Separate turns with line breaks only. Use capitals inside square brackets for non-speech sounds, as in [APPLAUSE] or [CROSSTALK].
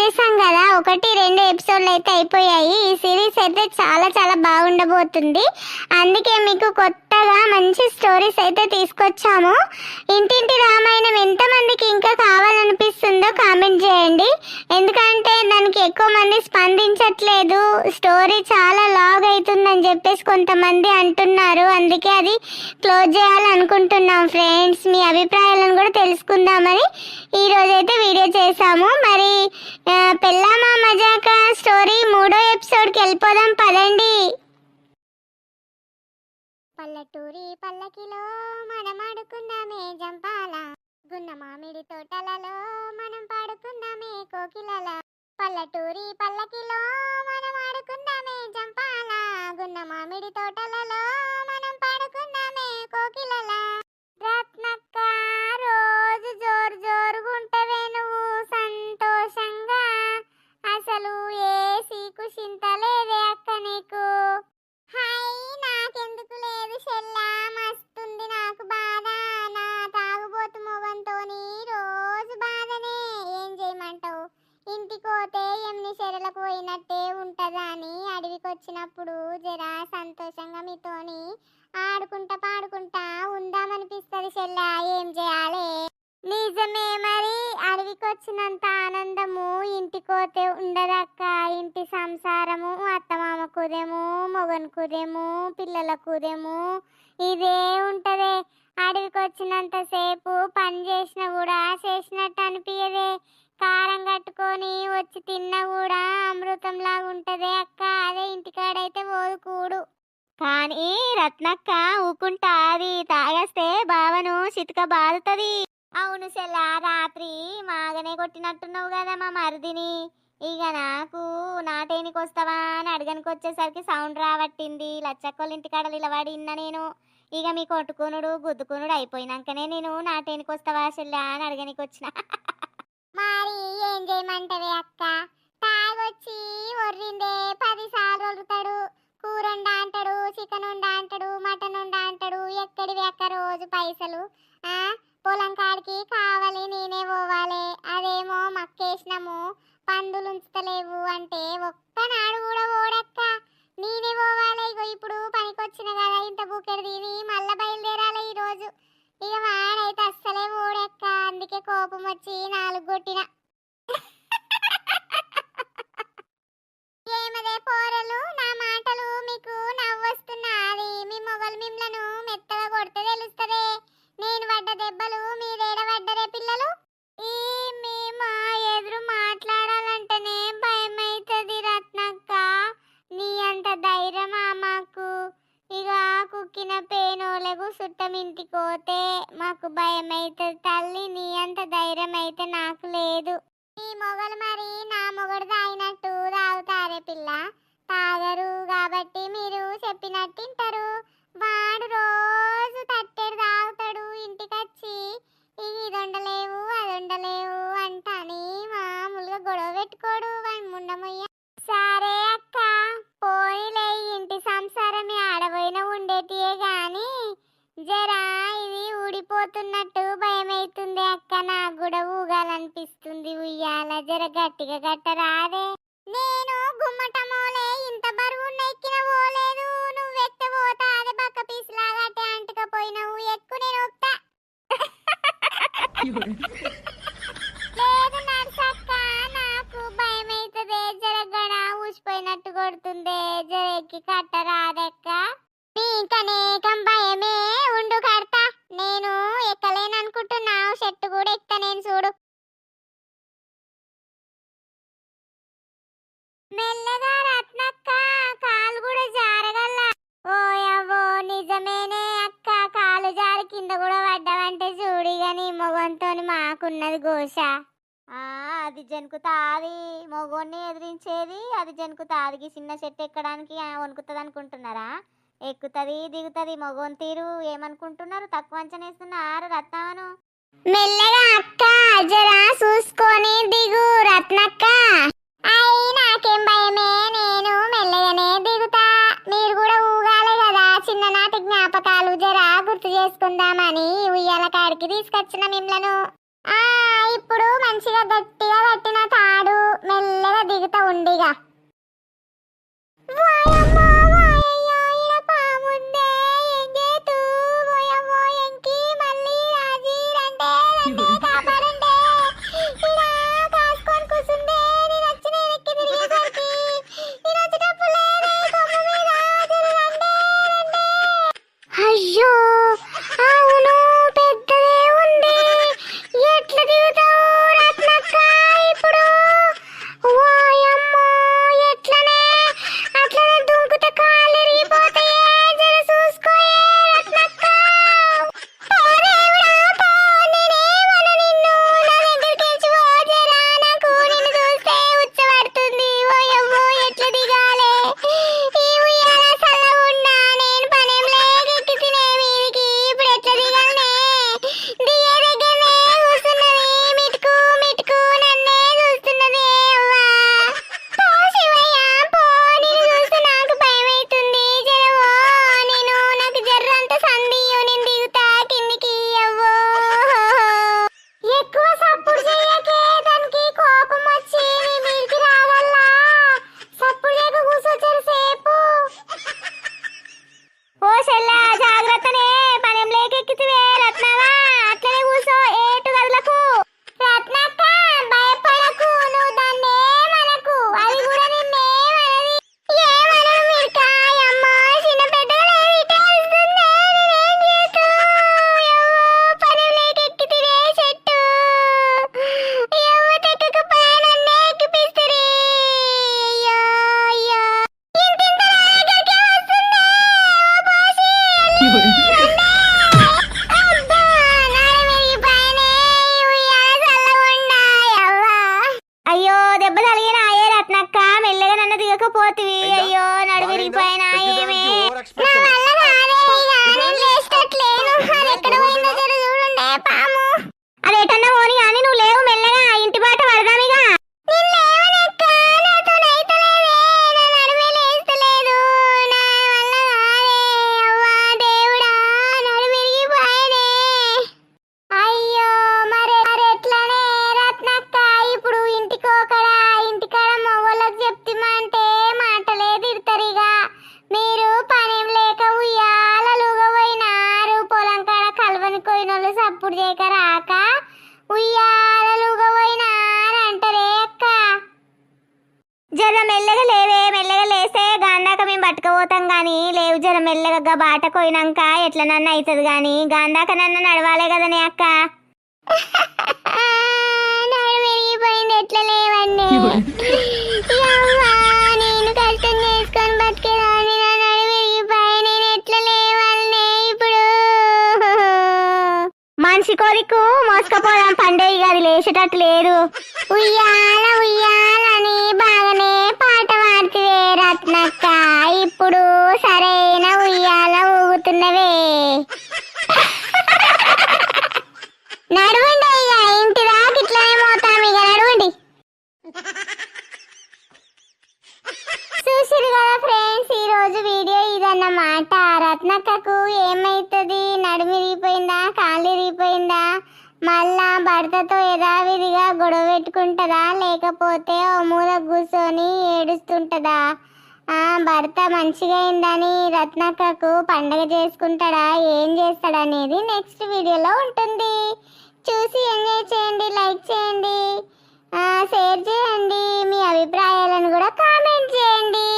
చేసాం కదా ఒకటి రెండు ఎపిసోడ్లు అయితే అయిపోయాయి. ఈ సిరీస్ అయితే చాలా చాలా బాగుండబోతుంది. అందుకే మీకు కొత్తగా మంచి స్టోరీస్ అయితే తీసుకొచ్చాము. ఇంటింటి రామాయణం ఎంతమందికి ఇంకా కావాలనిపిస్తుందో కామెంట్ చేయండి. ఎందుకంటే ఎక్కువ మంది స్పందించట్లేదు. స్టోరీ చాలా లాగ్ అవుతుందని చెప్పేసి కొంతమంది అంటున్నారు. అందుకే అది క్లోజ్ చేయాలనుకుంటున్నాం ఫ్రెండ్స్. మీ అభిప్రాయాలను కూడా తెలుసుకుందామని ఈ రోజు అయితే వీడియో చేసాము మరి పెళ్ళామా మజాక స్టోరీ మూడో ఎపిసోడ్కి వెళ్ళిపోదాం పదండి. పల్లెటూరి పల్లకిలో మనం ఆడుకుందామే జంపాల. గున్న మామిడి తోటలలో మనం పాడుకున్నామే కోకిలలా. పల్లెటూరి పల్లకిలో మనం ఆడుకుందామే జంపాల గున్న మామిడి తోట వచ్చినప్పుడు జరా సంతోషంగా మీతోని ఆడుకుంటా పాడుకుంటా ఉందామనిపిస్తుంది చెల్లా ఏం చేయాలి? నిజమే మరి అడవికి వచ్చినంత ఆనందము ఇంటికోతే ఉండదక్క ఇంటి సంసారము అత్తమామ కుదేమో మొగని కుదేము పిల్లల కుదేము ఇదే ఉంటదే. అడవికి వచ్చినంత సేపు పని చేసినా కూడా చేసినట్టు అనిపించదే కారం కట్టుకొని వచ్చి తిన్నా కూడా అమృతంలాగా ఉంటదే అక్క. అదే ఇంటికాడైతే పోదు కూడు. కానీ రత్నక్క ఊకుంటాది. తాగేస్తే బావను చితక బాదుతుంది. అవును సెల్లా రాత్రి మాగనే కొట్టినట్టున్నావు కదా మా మరిదిని. ఇక నాకు నాటేనికి వస్తావా అని అడగనికి వచ్చేసరికి సౌండ్ రావట్టింది. లచ్చక్కోళ్ళ ఇంటికాడ నిలబడి ఇన్న నేను. ఇక మీ కొట్టుకునుడు గుద్దుకునుడు అయిపోయినాకనే నేను నాటేనికి వస్తావా చెల్లా అని అడగనికి వచ్చిన [LAUGHS] మరి ఏం చేయమంటవే అక్క? తాగొచ్చి ఒర్రిందే పది సార్లు వదులుతాడు కూర వండా అంటాడు చికెన్ వండా అంటాడు మటన్ వండా అంటాడు ఎక్కడివి అక్క రోజు పైసలు? ఆ? పొలం కాడికి కావాలి నేనే పోవాలి. అదేమో మక్కేసినాము పందులు ఉంచుతలేవు అంటే ఒక్కనాడు కూడా ಕೊಟ್ಟಿರಾ ఇంటికి పోతే మాకు భయం అవుతుంది తల్లి నీ అంత ధైర్యం అయితే నాకు లేదు. నీ మొగలు మరి నా మొగడు తాగినట్టు తాగుతారే పిల్ల. తాగరు కాబట్టి మీరు చెప్పినట్టు తింటారు వాడు రోజు తట్టెడు తాగుతాడు ఇంటికొచ్చి. వచ్చి ఇది అలా జర గట్టిగా గట్టరాదే. నేను గుమ్మటమోలే ఇంత బరువు ఎక్కిన పోలేదు. నువ్వు ఎత్త పోతా అదే పక్క పీసులాగా అటే అంటుకపోయినావు. ఎక్కు నేను ఒప్తా. లేదు నర్సక్క నాకు భయం అవుతుంది జరగడ ఊసిపోయినట్టు కొడుతుంది. జర ఎక్కి కట్టరాదెక్క. నీకనేకం భయమే ఉండు కడతా. నేను ఎక్కలేననుకుంటున్నావు. చెట్టు కూడా ఎక్కుతా నేను చూడు. మెల్లగా రత్నక్క కాలు కూడా జారగల ఓయవ్వో నిజమేనే అక్క. కాలు జారి కింద కూడా పడ్డావంటే చూడిగా నీ మొగంతో మాకున్నది గోష అది జనుకుతాది. మొగోన్ని ఎదిరించేది అది జనుకుతాది. చిన్న చెట్టు ఎక్కడానికి వణుకుతుంది అనుకుంటున్నారా? ఎక్కుతుంది దిగుతుంది మొగోన్ తీరు. ఏమనుకుంటున్నారు? తక్కువ అంచనేస్తున్నారు రత్నాను మెల్లగా అక్క జరా చూసుకొని దిగు రత్నక్క. అయ్యి నాకేం భయమే నేను మెల్లగానే దిగుతా. మీరు కూడా ఊగాలే కదా. చిన్ననాటి జ్ఞాపకాలు జరా గుర్తు చేసుకుందామని ఉయ్యాల కాడికి తీసుకొచ్చిన మిమ్మలను. ఆ ఇప్పుడు మంచిగా గట్టిగా కట్టిన తాడు. మెల్లగా దిగుతా ఉండిగా. వాయమ్మా! దెబ్బ తగిలిన అయ్యే రత్నక్క మెల్లగా నన్ను దిగకపోతివి. అయ్యో నడుమిరి పైన ఏమే? నా వల్ల కాదే ఇక. నేను అది ఎక్కడ పోయిందో జర చూడుండే పాము కోయినోళ్ళు సప్పుడు చేయక రాక ఉయ్యాలలుగా పోయినారంటారే అక్క. జర మెల్లగా లేవే మెల్లగా లేస్తే గాంధాక మేము పట్టుకుపోతాం గాని లేవు జర మెల్లగా బాట పోయినాక ఎట్లనన్నా అవుతుంది గాని గాంధాక నన్ను నడవాలే కదనే అక్క. [LAUGHS] నడుమిరిగిపోయింది ఎట్లా లేవండి? [LAUGHS] మనిషి కోరికు మోసుకపోదాం పండుగ అది లేచేటట్టు లేదు ఉయ్యాల ఉయ్యాలని బాగానే పాట పాడుతువే రత్నక్క. ఇప్పుడు సరైన ఉయ్యాల ఊగుతున్నవే. నడవండి అయ్యా ఇంటి దాకా ఇట్లానే పోతాం. ఇక నడవండి. చూసిరు కదా ఫ్రెండ్స్ ఈ రోజు వీడియో ఇదన్నమాట. రత్నక్కకు ఏమైతుంది? నడుము అయిపోయిందా? మళ్ళా భర్తతో యథావిధిగా గొడవ పెట్టుకుంటుందా? లేకపోతే ఓ మూల కూర్చొని ఏడుస్తుంటదా? ఆ భర్త మంచిగా అయిందని రత్నక్కకు పండగ చేసుకుంటాడా? ఏం చేస్తాడనేది నెక్స్ట్ వీడియోలో ఉంటుంది. చూసి ఎంజాయ్ చేయండి లైక్ చేయండి. షేర్ చేయండి. మీ అభిప్రాయాలను కూడా కామెంట్ చేయండి.